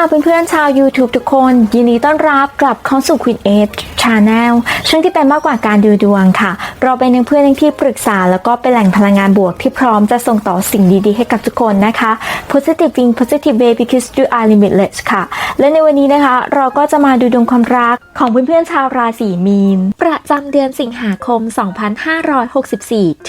ค่ะเพื่อนๆชาว YouTube ทุกคน ยินดีต้อนรับกลับเข้าสู่ Queen a g e Channel ช่องที่เป็นมากกว่าการดูดวงค่ะ เราเป็นเพื่อนที่ปรึกษา แล้วก็เป็นแหล่งพลังงานบวกที่พร้อมจะส่งต่อสิ่งดีๆ ให้กับทุกคนนะคะ Positive Being Positive Way because you are limitless ค่ะ และในวันนี้นะคะ เราก็จะมาดูดวงความรักของเพื่อนๆชาวราศีมีน ประจำเดือนสิงหาคม 2564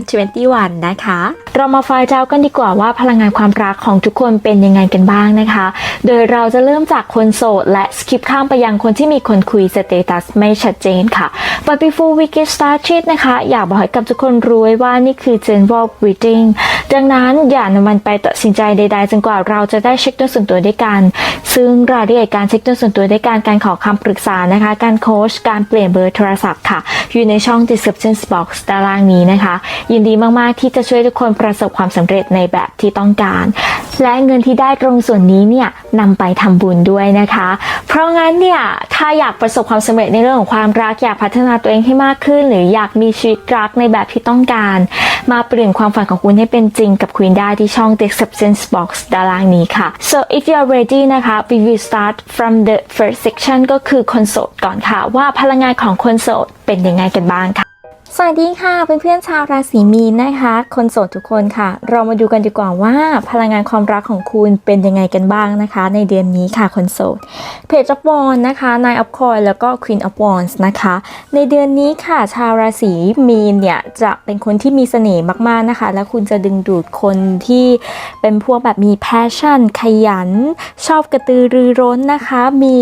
2021 นะคะ เรามาไฟล์เจ้ากันดีกว่าว่าพลังงานความรักของทุกคนเป็นยังไงกันบ้างนะคะ โดยเราจะเริ่มจากคนโสดและสคิปข้ามไปยังคนที่มีคนคุยสเตตัสไม่ชัดเจนค่ะ but before we get started นะคะ อยากบอกให้กับทุกคนรู้ไว้ว่านี่คือ general reading ดังนั้นอย่านำมันไปตัดสินใจใดๆจนกว่าเราจะได้เช็คตัวส่วนตัวด้วยกัน ซึ่งรายละเอียดการเช็คตัวส่วนตัวด้วยกันการขอคำปรึกษานะคะ การโค้ชการเปลี่ยนเบอร์โทรศัพท์ค่ะ อยู่ในช่อง description box ด้านล่างนี้นะคะ ยินดีมากๆที่จะช่วยทุกคนประสบความสำเร็จในแบบที่ต้องการ และเงินที่ได้ตรงส่วนนี้เนี่ย นำไปทำบุญด้วยนะคะ เพราะงั้นเนี่ยถ้าอยากประสบความสำเร็จในเรื่องของความรักอยากพัฒนาตัวเองให้มากขึ้น หรืออยากมีชีวิตรักในแบบที่ต้องการ มาเปลี่ยนความฝันของคุณให้เป็นจริงกับคุณได้ที่ช่อง description box ด้านล่างนี้ค่ะ so if you are ready นะคะ we will start from the first section ก็คือคนโสดก่อนค่ะ ว่าพลังงานของคนโสดเป็นยังไงกันบ้างค่ะ สวัสดีค่ะเพื่อนๆชาวราศีมีนนะคะ คนโสดทุกคนค่ะ เรามาดูกันดีกว่าว่าพลังงานความรักของคุณเป็นยังไงกันบ้างนะคะ ในเดือนนี้ค่ะคนโสดเพจ of Wands นะคะ Nine of c o i แล้วก็ Queen of Wands นะคะ ในเดือนนี้ค่ะชาวราศีมีนเนี่ยจะเป็นคนที่มีเสน่ห์มากๆนะคะ และคุณจะดึงดูดคนที่เป็นพวกแบบมี passion ขยัน ชอบกระตือรือร้นนะคะ มี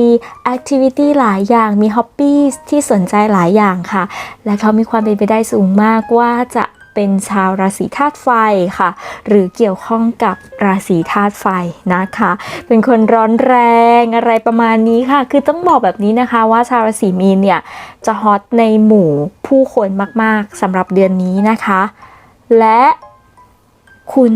activity หลายอย่างมี hobbies ที่สนใจหลายอย่างค่ะ และเขามีความเป็นไปได้สูงมากว่าจะเป็นชาวราศีธาตุไฟค่ะ หรือเกี่ยวข้องกับราศีธาตุไฟนะคะ เป็นคนร้อนแรงอะไรประมาณนี้ค่ะ คือต้องบอกแบบนี้นะคะว่าชาวราศีมีนเนี่ยจะฮอตในหมู่ผู้คนมากๆสำหรับเดือนนี้นะคะ และคุณ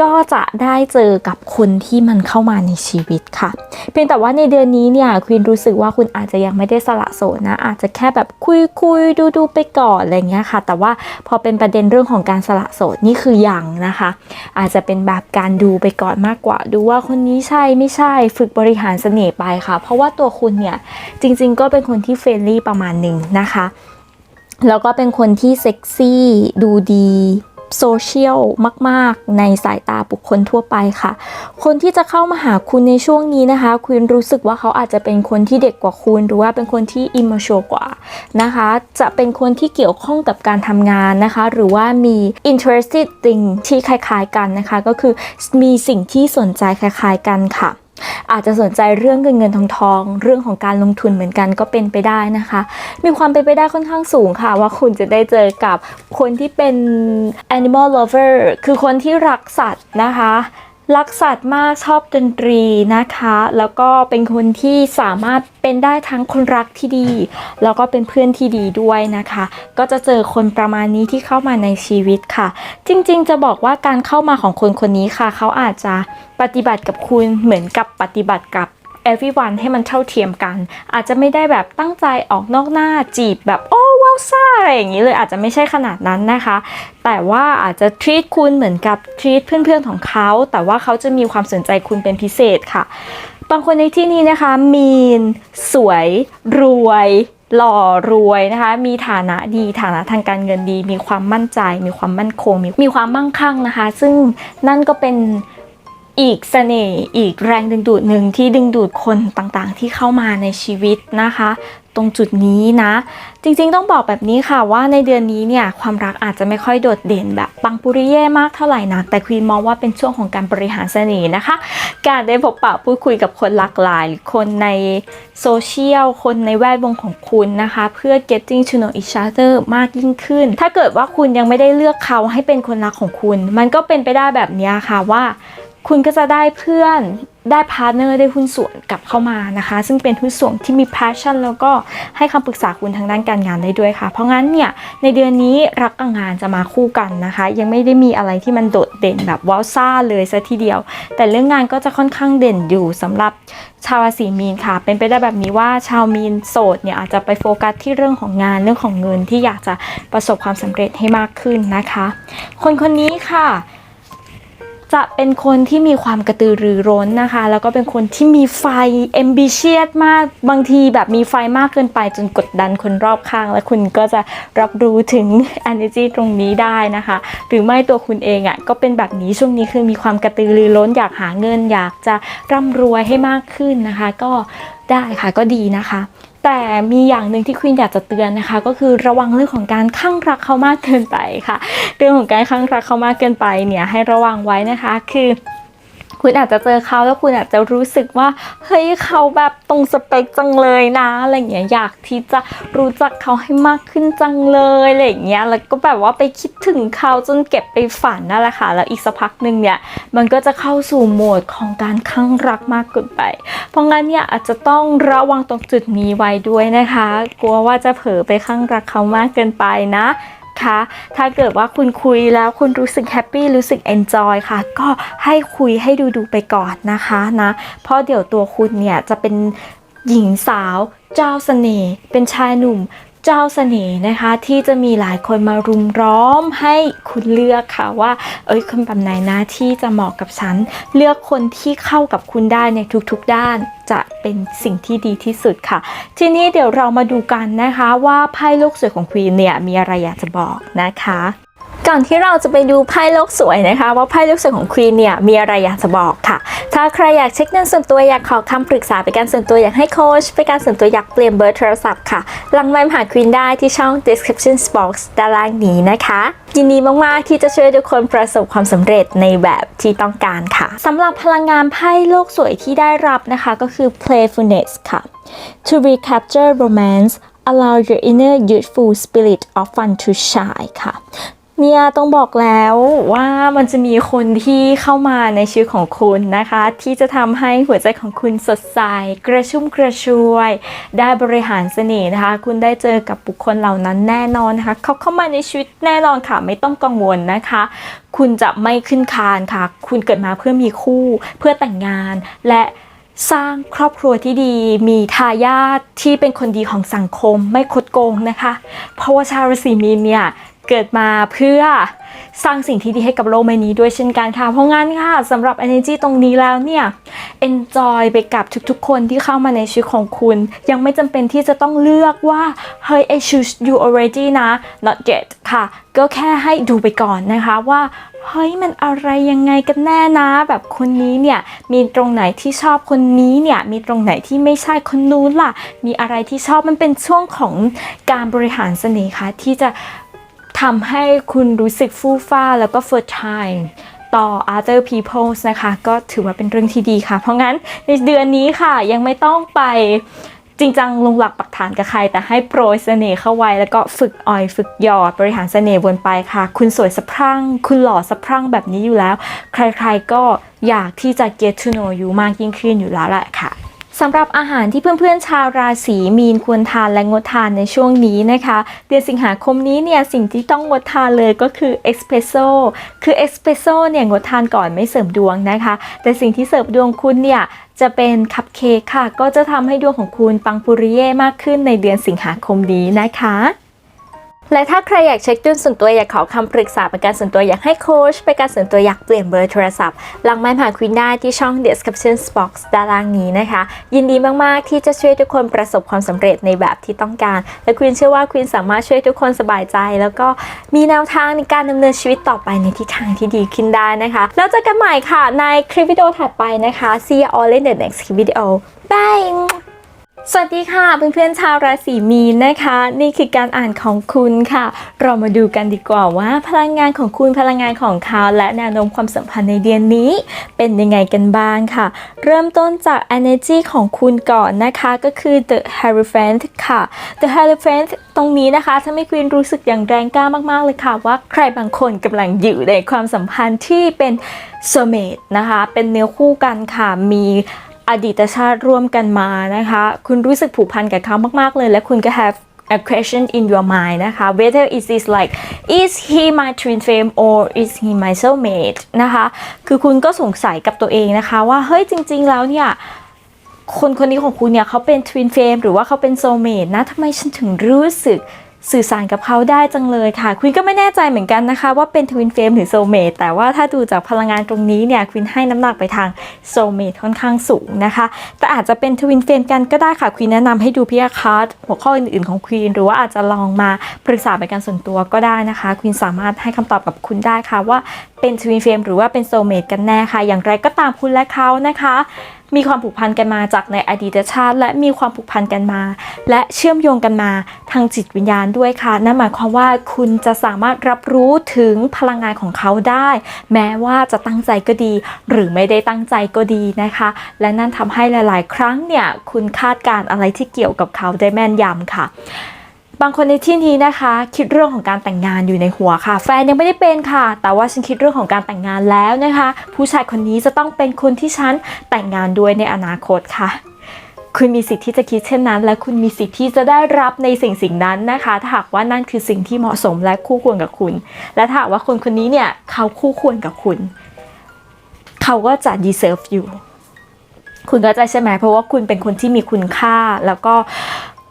ก็จะได้เจอกับคนที่มันเข้ามาในชีวิตค่ะ เพียงแต่ว่าในเดือนนี้เนี่ยควีนรู้สึกว่าคุณอาจจะยังไม่ได้สละโสดนะ อาจจะแค่แบบคุยคุยดูดูไปก่อนอะไรเงี้ยค่ะ แต่ว่าพอเป็นประเด็นเรื่องของการสละโสดนี่คือยังนะคะ อาจจะเป็นแบบการดูไปก่อนมากกว่า ดูว่าคนนี้ใช่ไม่ใช่ฝึกบริหารเสน่ห์ไปค่ะ เพราะว่าตัวคุณเนี่ยจริง ๆ ก็เป็นคนที่เฟรนลี่ประมาณหนึ่งนะคะแล้วก็เป็นคนที่เซ็กซี่ดูดี โซเชียลมาก ๆ ในสายตาบุคคลทั่วไปค่ะ คนที่จะเข้ามาหาคุณในช่วงนี้นะคะ คุณรู้สึกว่าเขาอาจจะเป็นคนที่เด็กกว่าคุณ หรือว่าเป็นคนที่อิมมชวกว่านะคะ จะเป็นคนที่เกี่ยวข้องกับการทำงานนะคะ หรือว่ามี interested thing ที่คล้าย ๆ กันนะคะ ก็คือมีสิ่งที่สนใจคล้าย ๆ กันค่ะ อาจจะสนใจเรื่องเงินเงินทองทอง เรื่องของการลงทุนเหมือนกันก็เป็นไปได้นะคะ มีความเป็นไปได้ค่อนข้างสูงค่ะ ว่าคุณจะได้เจอกับคนที่เป็น animal lover คือคนที่รักสัตว์นะคะ รักสัตว์มากชอบดนตรีนะคะ แล้วก็เป็นคนที่สามารถเป็นได้ทั้งคนรักที่ดี แล้วก็เป็นเพื่อนที่ดีด้วยนะคะ ก็จะเจอคนประมาณนี้ที่เข้ามาในชีวิตค่ะ จริงๆ จะบอกว่าการเข้ามาของคนคนนี้ค่ะ เขาอาจจะปฏิบัติกับคุณเหมือนกับปฏิบัติกับ everyone ให้มันเท่าเทียมกัน อาจจะไม่ได้แบบตั้งใจออกนอกหน้าจีบแบบโอ้ ว้าวซ่าอะไรอย่างนี้เลยอาจจะไม่ใช่ขนาดนั้นนะคะ แต่ว่าอาจจะ treat คุณเหมือนกับ treat เพื่อนๆของเขา แต่ว่าเขาจะมีความสนใจคุณเป็นพิเศษค่ะ บางคนในที่นี้นะคะ มีน สวย รวยหล่อรวยนะคะ มีฐานะดีฐานะทางการเงินดี มีความมั่นใจ มีความมั่นคง มีมีความมั่งคั่งนะคะ ซึ่งนั่นก็เป็น อีกเสน่ห์อีกแรงดึงดูดหนึ่งที่ดึงดูดคนต่างๆ ที่เข้ามาในชีวิตนะคะ ตรงจุดนี้นะ จริงๆต้องบอกแบบนี้ค่ะว่าในเดือนนี้เนี่ยความรักอาจจะไม่ค่อยโดดเด่นแบบปังปุริเย่มากเท่าไหร่นัก แต่ควีนมองว่าเป็นช่วงของการบริหารเสน่ห์นะคะ การได้พบปะพูดคุยกับคนหลากหลาย คนในโซเชียลคนในแวดวงของคุณนะคะ เพื่อ getting to know each other มากยิ่งขึ้น ถ้าเกิดว่าคุณยังไม่ได้เลือกเขาให้เป็นคนรักของคุณ มันก็เป็นไปได้แบบนี้ค่ะว่า คุณก็จะได้เพื่อนได้พาร์เนอร์ได้หุ้นส่วนกลับเข้ามานะคะ ซึ่งเป็นหุ้นส่วนที่มี passion แล้วก็ให้คำปรึกษาคุณทางด้านการงานได้ด้วยค่ะ เพราะงั้นเนี่ยในเดือนนี้รักกับงานจะมาคู่กันนะคะ ยังไม่ได้มีอะไรที่มันโดดเด่นแบบว้าวซ่าเลยซะทีเดียว แต่เรื่องงานก็จะค่อนข้างเด่นอยู่สำหรับชาวราศีมีนค่ะ เป็นไปได้แบบนี้ว่าชาวมีนโสดเนี่ยอาจจะไปโฟกัสที่เรื่องของงานเรื่องของเงินที่อยากจะประสบความสำเร็จให้มากขึ้นนะคะ คนคนนี้ค่ะ จะเป็นคนที่มีความกระตือรือร้นนะคะ แล้วก็เป็นคนที่มีไฟ ambitious มากบางทีแบบมีไฟมากเกินไปจนกดดันคนรอบข้าง และคุณก็จะรับรู้ถึง energy ตรงนี้ได้นะคะ หรือไม่ตัวคุณเองอะ่ะก็เป็นแบบนี้ช่วงนี้คือมีความกระตือรือร้นอยากหาเงิน อยากจะร่ำรวยให้มากขึ้นนะคะ ก็ได้ค่ะก็ดีนะคะ แต่มีอย่างหนึ่งที่ควีนอยากจะเตือนนะคะ ก็คือระวังเรื่องของการข้างรักเขามากเกินไปค่ะ เรื่องของการข้างรักเขามากเกินไปเนี่ยให้ระวังไว้นะคะคือ คุณอาจจะเจอเขาแล้วคุณอาจจะรู้สึกว่าเฮ้ยเขาแบบตรงสเปคจังเลยนะอะไรเงี้ยอยากที่จะรู้จักเขาให้มากขึ้นจังเลยอะไรเงี้ยแล้วก็แบบว่าไปคิดถึงเขาจนเก็บไปฝันนั่นแหละค่ะ แล้วอีกสักพักหนึ่งเนี่ยมันก็จะเข้าสู่โหมดของการข้างรักมากเกินไป เพราะงั้นเนี่ยอาจจะต้องระวังตรงจุดนี้ไว้ด้วยนะคะ กลัวว่าจะเผลอไปข้างรักเขามากเกินไปนะ คะ ถ้าเกิดว่าคุณคุยแล้วคุณรู้สึกแฮปปี้รู้สึกเอนจอยค่ะ ก็ให้คุยให้ดูดูไปก่อนนะคะนะ เพราะเดี๋ยวตัวคุณเนี่ยจะเป็นหญิงสาว เจ้าเสน่ห์เป็นชายหนุ่ม เจ้าเสน่ห์นะคะที่จะมีหลายคนมารุมร้อมให้คุณเลือกค่ะว่า เอ้ยคนแบบไหนนะที่จะเหมาะกับฉัน เลือกคนที่เข้ากับคุณได้ในทุกๆด้านจะเป็นสิ่งที่ดีที่สุดค่ะ ทีนี้เดี๋ยวเรามาดูกันนะคะว่าไพ่โลกสวยของควีนเนี่ยมีอะไรอยากจะบอกนะคะ ก่อนที่เราจะไปดูไพ่โลกสวยนะคะ ว่าไพ่โลกสวยของควีนเนี่ยมีอะไรอยากจะบอกค่ะ ถ้าใครอยากเช็คเงินส่วนตัวอยากขอคำปรึกษาไปการส่วนตัวอยากให้โค้ชไปการส่วนตัวอยากเปลี่ยนเบอร์โทรศัพท์ค่ะ ลังไมค์ผ่าควีนได้ที่ช่อง description box ด้านล่างนี้นะคะ ยินดีมาก ๆ ที่จะช่วยทุกคนประสบความสำเร็จในแบบที่ต้องการค่ะสำหรับพลังงานไพ่โลกสวยที่ได้รับนะคะก็คือ playfulness ค่ะ to recapture romance allow your inner youthful spirit of fun to shine ค่ะ เนี่ยต้องบอกแล้วว่ามันจะมีคนที่เข้ามาในชีวิตของคุณนะคะ ที่จะทำให้หัวใจของคุณสดใสกระชุ่มกระชวย ได้บริหารเสน่ห์นะคะ คุณได้เจอกับบุคคลเหล่านั้นแน่นอนนะคะเขาเข้ามาในชีวิตแน่นอนค่ะ ไม่ต้องกังวลนะคะ คุณจะไม่ขึ้นคานค่ะ คุณเกิดมาเพื่อมีคู่เพื่อแต่งงานและสร้างครอบครัวที่ดี มีทายาทที่เป็นคนดีของสังคมไม่คดโกงนะคะ เพราะว่าชาวราศีมีนเนี่ย เกิดมาเพื่อสร้างสิ่งที่ดีให้กับโลกใบนี้ด้วยเช่นกันค่ะ เพราะงั้นค่ะสำหรับ energy ตรงนี้แล้วเนี่ย enjoy ไปกับทุกๆ คนที่เข้ามาในชีวิตของคุณ ยังไม่จำเป็นที่จะต้องเลือกว่าเฮ้ย I choose you already นะ not yet ค่ะ ก็แค่ให้ดูไปก่อนนะคะว่าเฮ้ยมันอะไรยังไงกันแน่นะ แบบคนนี้เนี่ยมีตรงไหนที่ชอบคนนี้เนี่ยมีตรงไหนที่ไม่ใช่คนนู้นล่ะ มีอะไรที่ชอบมันเป็นช่วงของการบริหารเสน่ห์ค่ะที่จะ ทำให้คุณรู้สึกฟู่ฟ้าแล้วก็ fertile ต่อ other people นะคะ ก็ถือว่าเป็นเรื่องที่ดีค่ะ เพราะงั้นในเดือนนี้ค่ะยังไม่ต้องไปจริงจังลงหลักปักฐานกับใคร แต่ให้โปรยเสน่ห์เข้าไว้ แล้วก็ฝึกอ่อยฝึกหยอดบริหารเสน่ห์วนไปค่ะ คุณสวยสะพรั่ง คุณหล่อสะพรั่งแบบนี้อยู่แล้ว ใครๆก็อยากที่จะ get to know you มากยิ่งขึ้นอยู่แล้วแหละค่ะ สำหรับอาหารที่เพื่อนๆชาวราศีมีนควรทานและงดทานในช่วงนี้นะคะ เดือนสิงหาคมนี้เนี่ยสิ่งที่ต้องงดทานเลยก็คือเอสเปรสโซ่คือเอสเปรสโซ่เนี่ยงดทานก่อนไม่เสริมดวงนะคะ แต่สิ่งที่เสริมดวงคุณเนี่ยจะเป็นคัพเค้กค่ะ ก็จะทำให้ดวงของคุณปังปุริเย่มากขึ้นในเดือนสิงหาคมนี้นะคะ และถ้าใครอยากเช็คดวงส่วนตัวอยากขอคำปรึกษาเป็นการส่วนตัวอยากให้โค้ชเป็นการส่วนตัวอยากเปลี่ยนเบอร์โทรศัพท์ลังไม้ผ่านควินได้ที่ช่อง description box ด้านล่างนี้นะคะ ยินดีมาก ๆ ที่จะช่วยทุกคนประสบความสำเร็จในแบบที่ต้องการ และควินเชื่อว่าควินสามารถช่วยทุกคนสบายใจ แล้วก็มีแนวทางในการดำเนินชีวิตต่อไปในทิศทางที่ดีขึ้นได้นะคะ แล้วเจอกันใหม่ค่ะในคลิปวิดีโอถัดไปนะคะ see you all in the next video bye สวัสดีค่ะเพื่อนๆชาวราศีมีนนะคะ นี่คือการอ่านของคุณค่ะ เรามาดูกันดีกว่าว่า พลังงานของคุณพลังงานของเขาและแนวโน้มความสัมพันธ์ในเดือนนี้ เป็นยังไงกันบ้างค่ะ เริ่มต้นจาก energy ของคุณก่อนนะคะก็คือ the hierophant ค่ะ the hierophant ตรงนี้นะคะทำให้คุณรู้สึกอย่างแรงกล้ามากๆเลยค่ะ ว่าใครบางคนกำลังอยู่ในความสัมพันธ์ที่เป็น soulmate นะคะ เป็นเนื้อคู่กันค่ะมี อดีตชาติร่วมกันมานะคะ คุณรู้สึกผูกพันกับเขามากๆเลย และคุณก็ have a question in your mind นะคะ whether is this like is he my twin flame or is he my soulmate นะคะ คือคุณก็สงสัยกับตัวเองนะคะ ว่าเฮ้ยจริง ๆ แล้วเนี่ยคนคนนี้ของคุณเนี่ยเขาเป็น twin flame หรือว่าเขาเป็น soulmate นะทำไมฉันถึงรู้สึก สื่อสารกับเขาได้จังเลยค่ะคุณก็ไม่แน่ใจเหมือนกันนะคะ ว่าเป็นทวินเฟ m หรือโซเม e แต่ว่าถ้าดูจากพลังงานตรงนี้เนี่ยคุณให้น้ำหนักไปทางโซเม e ค่อนข้างสูงนะคะ แต่อาจจะเป็นทวินเฟ m กันก็ได้ค่ะคุณแนะนำให้ดูพิยาคาร์ดหัวข้ออื่นๆของคุณหรือว่าอาจจะลองมาปรึกษาเป็นการส่วนตัวก็ได้นะคะคุณสามารถให้คำตอบกับคุณได้ค่ะว่าเป็นทวินเฟ m หรือว่าเป็นโซเม e กันแน่ค่ะ อย่างไรก็ตามคุณและเขานะคะ มีความผูกพันกันมาจากในอดีตชาติ และมีความผูกพันกันมา และเชื่อมโยงกันมาทางจิตวิญญาณด้วยค่ะ นั่นหมายความว่าคุณจะสามารถรับรู้ถึงพลังงานของเขาได้ แม้ว่าจะตั้งใจก็ดี หรือไม่ได้ตั้งใจก็ดีนะคะ และนั่นทำให้หลาย ๆ ครั้งเนี่ยคุณคาดการอะไรที่เกี่ยวกับเขาได้แม่นยำค่ะ บางคนในที่นี้นะคะ คิดเรื่องของการแต่งงานอยู่ในหัวค่ะ แฟนยังไม่ได้เป็นค่ะ แต่ว่าฉันคิดเรื่องของการแต่งงานแล้วนะคะ ผู้ชายคนนี้จะต้องเป็นคนที่ฉันแต่งงานด้วยในอนาคตค่ะ คุณมีสิทธิ์ที่จะคิดเช่นนั้น และคุณมีสิทธิ์ที่จะได้รับในสิ่งสิ่งนั้นนะคะถ้าหากว่านั่นคือสิ่งที่เหมาะสมและคู่ควรกับคุณ และถ้าหากว่าคนคนนี้เนี่ยเขาคู่ควรกับคุณ เขาก็จะ deserve you คุณเข้าใจใช่ไหมเพราะว่าคุณเป็นคนที่มีคุณค่าแล้วก็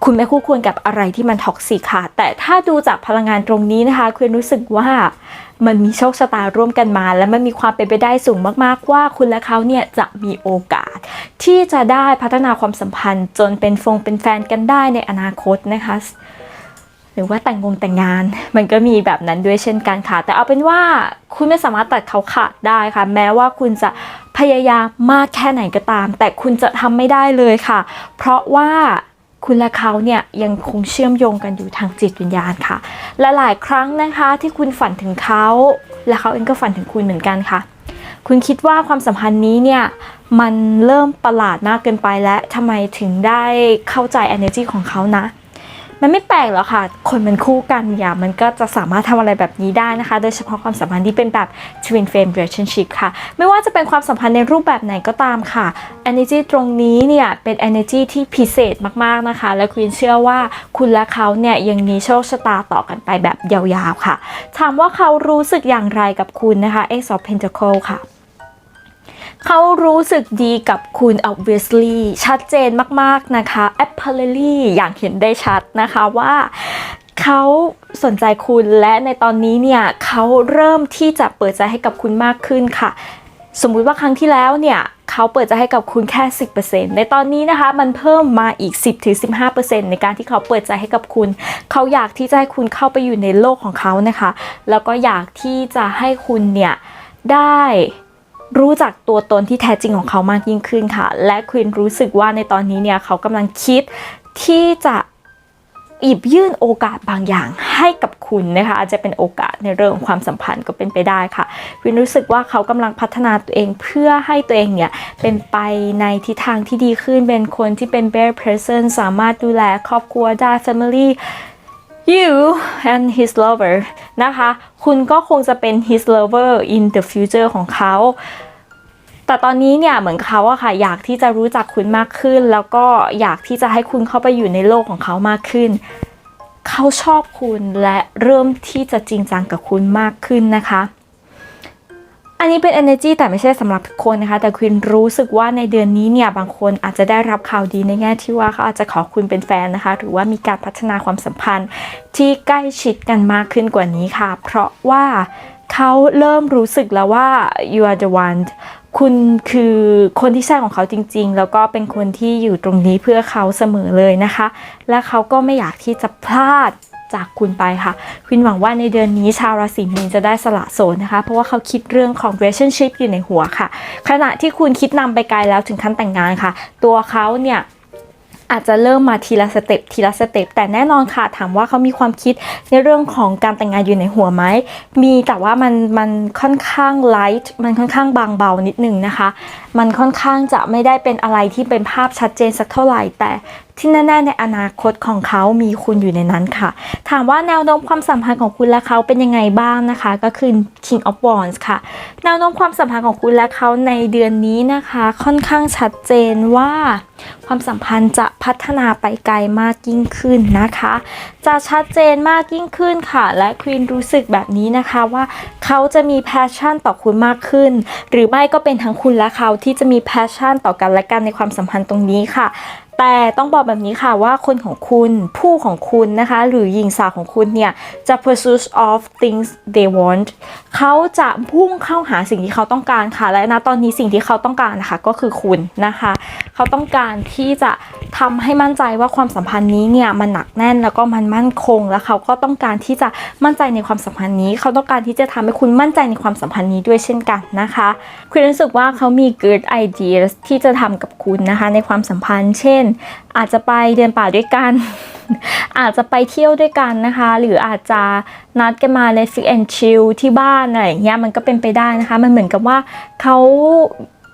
คุณไม่คู่ควรกับอะไรที่มันท็อกซิกค่ะ แต่ถ้าดูจากพลังงานตรงนี้นะคะคุณรู้สึกว่ามันมีโชคชะตาร่วมกันมา และมันมีความเป็นไปได้สูงมากๆ ว่าคุณและเขาเนี่ยจะมีโอกาส ที่จะได้พัฒนาความสัมพันธ์ จนเป็นฟงเป็นแฟนกันได้ในอนาคตนะคะหรือว่าแต่งงงแต่งงาน มันก็มีแบบนั้นด้วยเช่นกันค่ะ แต่เอาเป็นว่าคุณไม่สามารถตัดเขาขาดได้ค่ะ แม้ว่าคุณจะพยายามมากแค่ไหนก็ตาม แต่คุณจะทำไม่ได้เลยค่ะ เพราะว่า คุณและเขาเนี่ยยังคงเชื่อมโยงกันอยู่ทางจิตวิญญาณค่ะ และหลายครั้งนะคะที่คุณฝันถึงเขา และเขาเองก็ฝันถึงคุณเหมือนกันค่ะ คุณคิดว่าความสัมพันธ์นี้เนี่ยมันเริ่มประหลาดมากเกินไปและทำไมถึงได้เข้าใจ energy ของเขานะ มันไม่แปลกหรอกค่ะ คนมันคู่กันอย่ามันก็จะสามารถทำอะไรแบบนี้ได้นะคะ โดยเฉพาะความสัมพันธ์ที่เป็นแบบ twin flame relationship ค่ะ ไม่ว่าจะเป็นความสัมพันธ์ในรูปแบบไหนก็ตามค่ะ energy ตรงนี้เนี่ยเป็น energy ที่พิเศษมากๆนะคะ และคุณเชื่อว่าคุณและเขาเนี่ยยังมีโชคชะตาต่อกันไปแบบยาวๆค่ะ ถามว่าเขารู้สึกอย่างไรกับคุณนะคะ Ace of Pentacle ค่ะ เขารู้สึกดีกับคุณ obviously ชัดเจนมากๆนะคะ apparently อย่างเห็นได้ชัดนะคะว่าเขาสนใจคุณและในตอนนี้เนี่ยเขาเริ่มที่จะเปิดใจให้กับคุณมากขึ้นค่ะ สมมุติว่าครั้งที่แล้วเนี่ยเขาเปิดใจให้กับคุณแค่ 10%ในตอนนี้นะคะ มันเพิ่มมาอีก 10-15%ในการที่เขาเปิดใจให้กับคุณ เขาอยากที่จะให้คุณเข้าไปอยู่ในโลกของเขานะคะ แล้วก็อยากที่จะให้คุณเนี่ยได้ รู้จักตัวตนที่แท้จริงของเขามากยิ่งขึ้นค่ะ และควีนรู้สึกว่าในตอนนี้เนี่ยเขากำลังคิดที่จะหยิบยื่นโอกาสบางอย่างให้กับคุณนะคะอาจจะเป็นโอกาสในเรื่องของความสัมพันธ์ก็เป็นไปได้ค่ะควีนรู้สึกว่าเขากำลังพัฒนาตัวเองเพื่อให้ตัวเองเนี่ยเป็นไปในทิศทางที่ดีขึ้นเป็นคนที่เป็น bear person สามารถดูแลครอบครัวได้ family you and his lover นะคะ คุณก็คงจะเป็น his lover in the future ของเขา แต่ตอนนี้เนี่ยเหมือนเขาอะค่ะ อยากที่จะรู้จักคุณมากขึ้น แล้วก็อยากที่จะให้คุณเข้าไปอยู่ในโลกของเขามากขึ้น เขาชอบคุณและเริ่มที่จะจริงจังกับคุณมากขึ้นนะคะ อันนี้เป็น energy แต่ไม่ใช่สำหรับทุกคนนะคะ แต่คุณรู้สึกว่าในเดือนนี้เนี่ยบางคนอาจจะได้รับข่าวดีในแง่ที่ว่าเขาอาจจะขอคุณเป็นแฟนนะคะ หรือว่ามีการพัฒนาความสัมพันธ์ที่ใกล้ชิดกันมากขึ้นกว่านี้ค่ะ เพราะว่าเขาเริ่มรู้สึกแล้วว่า you are the one คุณคือคนที่ใช่ของเขาจริง ๆ แล้วก็เป็นคนที่อยู่ตรงนี้เพื่อเขาเสมอเลยนะคะ และเขาก็ไม่อยากที่จะพลาด จากคุณไปค่ะ คุณหวังว่าในเดือนนี้ชาวราศีมีนจะได้สละโสดนะคะ เพราะว่าเขาคิดเรื่องของ relationship อยู่ในหัวค่ะ ขณะที่คุณคิดนำไปไกลแล้วถึงขั้นแต่งงานค่ะ ตัวเขาเนี่ยอาจจะเริ่มมาทีละสเต็ปทีละสเต็ปแต่แน่นอนค่ะถามว่าเขามีความคิดในเรื่องของการแต่งงานอยู่ในหัวไหมมีแต่ว่ามันมันค่อนข้างไลท์มันค่อนข้างบางเบานิดนึงนะคะ มันค่อนข้างจะไม่ได้เป็นอะไรที่เป็นภาพชัดเจนสักเท่าไหร่ แต่ ที่แน่ๆในอนาคตของเขามีคุณอยู่ในนั้นค่ะ ถามว่าแนวโน้มความสัมพันธ์ของคุณและเขาเป็นยังไงบ้างนะคะ ก็คือ King of Wands ค่ะ แนวโน้มความสัมพันธ์ของคุณและเขาในเดือนนี้นะคะ ค่อนข้างชัดเจนว่า ความสัมพันธ์จะพัฒนาไปไกลมากยิ่งขึ้นนะคะ จะชัดเจนมากยิ่งขึ้นค่ะ และควีนรู้สึกแบบนี้นะคะว่าเขาจะมีแพชชั่นต่อคุณมากขึ้น หรือไม่ก็เป็นทั้งคุณและเขาที่จะมีแพชชั่นต่อกันและกันในความสัมพันธ์ตรงนี้ค่ะแต่ต้องบอกแบบนี้ค่ะว่าคนของคุณผู้ของคุณนะคะ หรือหญิงสาวของคุณเนี่ย จะ pursuit of things they want เขาจะพุ่งเข้าหาสิ่งที่เขาต้องการค่ะ และณตอนนี้สิ่งที่เขาต้องการนะคะก็คือคุณนะคะ เขาต้องการที่จะทำให้มั่นใจว่าความสัมพันธ์นี้เนี่ยมันหนักแน่นแล้วก็มันมั่นคง แล้วเขาก็ต้องการที่จะมั่นใจในความสัมพันธ์นี้ เขาต้องการที่จะทำให้คุณมั่นใจในความสัมพันธ์นี้ด้วยเช่นกันนะคะคุณรู้สึกว่าเขามี good ideas ที่จะทำกับคุณนะคะ ในความสัมพันธ์ เช่นอาจจะไปเดินป่าด้วยกัน อาจจะไปเที่ยวด้วยกันนะคะ หรืออาจจะนัดกันมา Netflix and chill ที่บ้านอะไรอย่างเงี้ยมันก็เป็นไปได้นะคะ มันเหมือนกับว่าเขา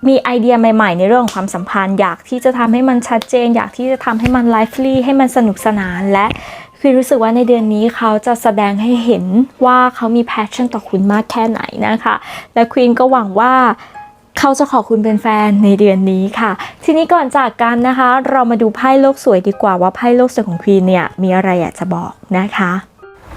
มีไอเดียใหม่ๆ ในเรื่องของความสัมพันธ์ อยากที่จะทำให้มันชัดเจน อยากที่จะทำให้มันไลฟ์ลี่ให้มันสนุกสนานและคือรู้สึกว่าในเดือนนี้เขาจะแสดงให้เห็นว่าเขามี passion ต่อคุณมากแค่ไหนนะคะ และควีนก็หวังว่า เขาจะขอคุณเป็นแฟนในเดือนนี้ค่ะ ทีนี้ก่อนจากกันนะคะ เรามาดูไพ่โลกสวยดีกว่าว่าไพ่โลกสวยของควีนเนี่ยมีอะไรอยากจะบอกนะคะ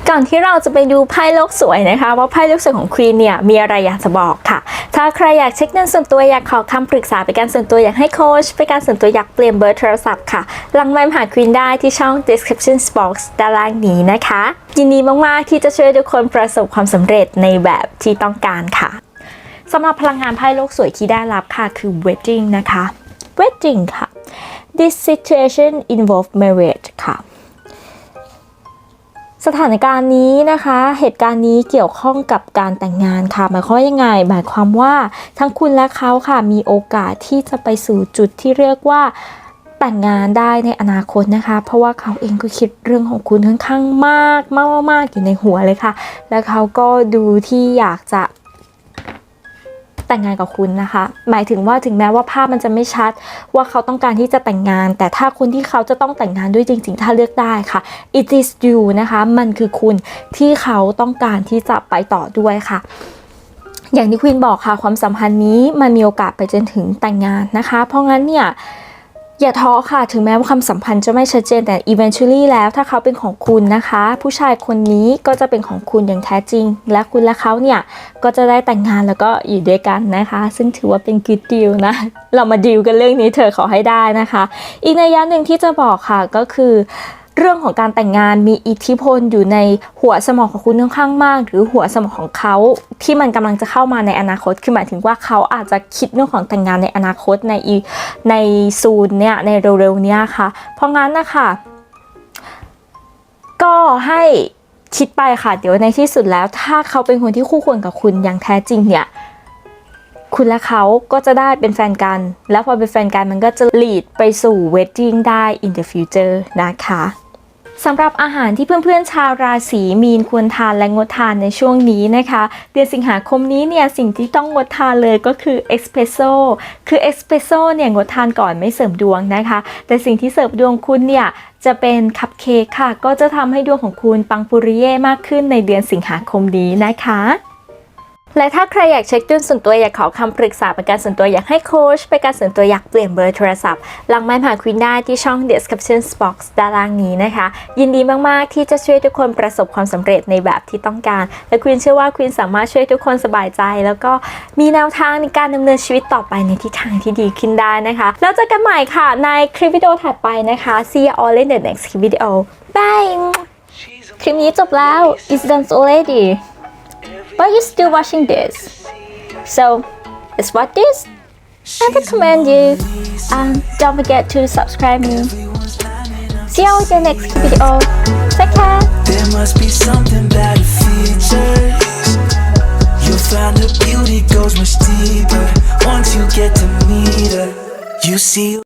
ก่อนที่เราจะไปดูไพ่โลกสวยนะคะ ว่าไพ่โลกสวยของควีนเนี่ยมีอะไรอยากจะบอกค่ะ ถ้าใครอยากเช็คเงินส่วนตัวอยากขอคำปรึกษาเป็นการส่วนตัวอยากให้โค้ชเป็นการส่วนตัวอยากเปลี่ยนเบอร์โทรศัพท์ค่ะ ลังไมล์หาควีนได้ที่ช่อง description box ด้านล่างนี้นะคะ ยินดีมาก ๆ ที่จะช่วยทุกคนประสบความสำเร็จในแบบที่ต้องการค่ะ สำหรับพลังงานไพ่โลกสวยที่ได้รับค่ะคือ wedding นะคะ wedding ค่ะ this situation involve marriage ค่ะ สถานการณ์นี้นะคะ เหตุการณ์นี้เกี่ยวข้องกับการแต่งงานค่ะ หมายความว่ายังไง หมายความว่าทั้งคุณและเขาค่ะ มีโอกาสที่จะไปสู่จุดที่เรียกว่าแต่งงานได้ในอนาคตนะคะ เพราะว่าเขาเองก็คิดเรื่องของคุณค่อนข้างมากมากมากๆอยู่ในหัวเลยค่ะ แล้วเขาก็ดูที่อยากจะ แต่งงานกับคุณนะคะ หมายถึงว่าถึงแม้ว่าภาพมันจะไม่ชัดว่าเขาต้องการที่จะแต่งงาน แต่ถ้าคนที่เขาจะต้องแต่งงานด้วยจริง ๆ ถ้าเลือกได้ค่ะ it is you นะคะมันคือคุณที่เขาต้องการที่จะไปต่อด้วยค่ะอย่างที่ควีนบอกค่ะความสัมพันธ์นี้มันมีโอกาสไปจนถึงแต่งงานนะคะ เพราะงั้นเนี่ย อย่าท้อค่ะ ถึงแม้ว่าความสัมพันธ์จะไม่ชัดเจนแต่ eventually แล้วถ้าเขาเป็นของคุณนะคะ ผู้ชายคนนี้ก็จะเป็นของคุณอย่างแท้จริง และคุณและเขาเนี่ย ก็จะได้แต่งงานแล้วก็อยู่ด้วยกันนะคะ ซึ่งถือว่าเป็น good deal นะ เรามาดีลกันเรื่องนี้เธอขอให้ได้นะคะ อีกในยยะหนึ่งที่จะบอกค่ะก็คือ เรื่องของการแต่งงานมีอิทธิพลอยู่ในหัวสมองของคุณค่อนข้างมาก หรือหัวสมองของเขาที่มันกำลังจะเข้ามาในอนาคตคือหมายถึงว่าเขาอาจจะคิดเรื่องของแต่งงานในอนาคตในในซูนเนี่ยในเร็วๆเนี้ยค่ะ เพราะงั้นนะคะก็ให้คิดไปค่ะ เดี๋ยวในที่สุดแล้ว ถ้าเขาเป็นคนที่คู่ควรกับคุณอย่างแท้จริงเนี่ย คุณและเขาก็จะได้เป็นแฟนกัน แล้วพอเป็นแฟนกันมันก็จะ lead ไปสู่ wedding ได้ in the future นะคะสำหรับอาหารที่เพื่อนๆชาวราศีมีนควรทานและงดทานในช่วงนี้นะคะ เดือนสิงหาคมนี้เนี่ยสิ่งที่ต้องงดทานเลยก็คือเอสเ e รสโซ่คือเอสเ e รสโซ่เนี่ยงดทานก่อนไม่เสริมดวงนะคะ แต่สิ่งที่เสริมดวงคุณเนี่ยจะเป็นคัพเค้กค่ะ ก็จะทำให้ดวงของคุณปังปุริเย่มากขึ้นในเดือนสิงหาคมนี้นะคะ และถ้าใครอยากเช็คดวงส่วนตัวอยากขอคำปรึกษาเป็นการส่วนตัวอยากให้โค้ชเป็นการส่วนตัวอยากเปลี่ยนเบอร์โทรศัพท์ลังไม้ผ่านควินได้ที่ช่อง description box ด้านล่างนี้นะคะ ยินดีมากๆที่จะช่วยทุกคนประสบความสำเร็จในแบบที่ต้องการ และควินเชื่อว่าควินสามารถช่วยทุกคนสบายใจ แล้วก็มีแนวทางในการดำเนินชีวิตต่อไปในทิศทางที่ดีขึ้นได้นะคะ แล้วเจอกันใหม่ค่ะในคลิปวิดีโอถัดไปนะคะ see you all in the next video bye คลิปนี้จบแล้ว it's done already but you still watching this. So let's watch this. I recommend you. And don't forget to subscribe me. See you in the next video. Take care. There must be something about a feature. You'll find the beauty goes much deeper once you get to meet her. You see.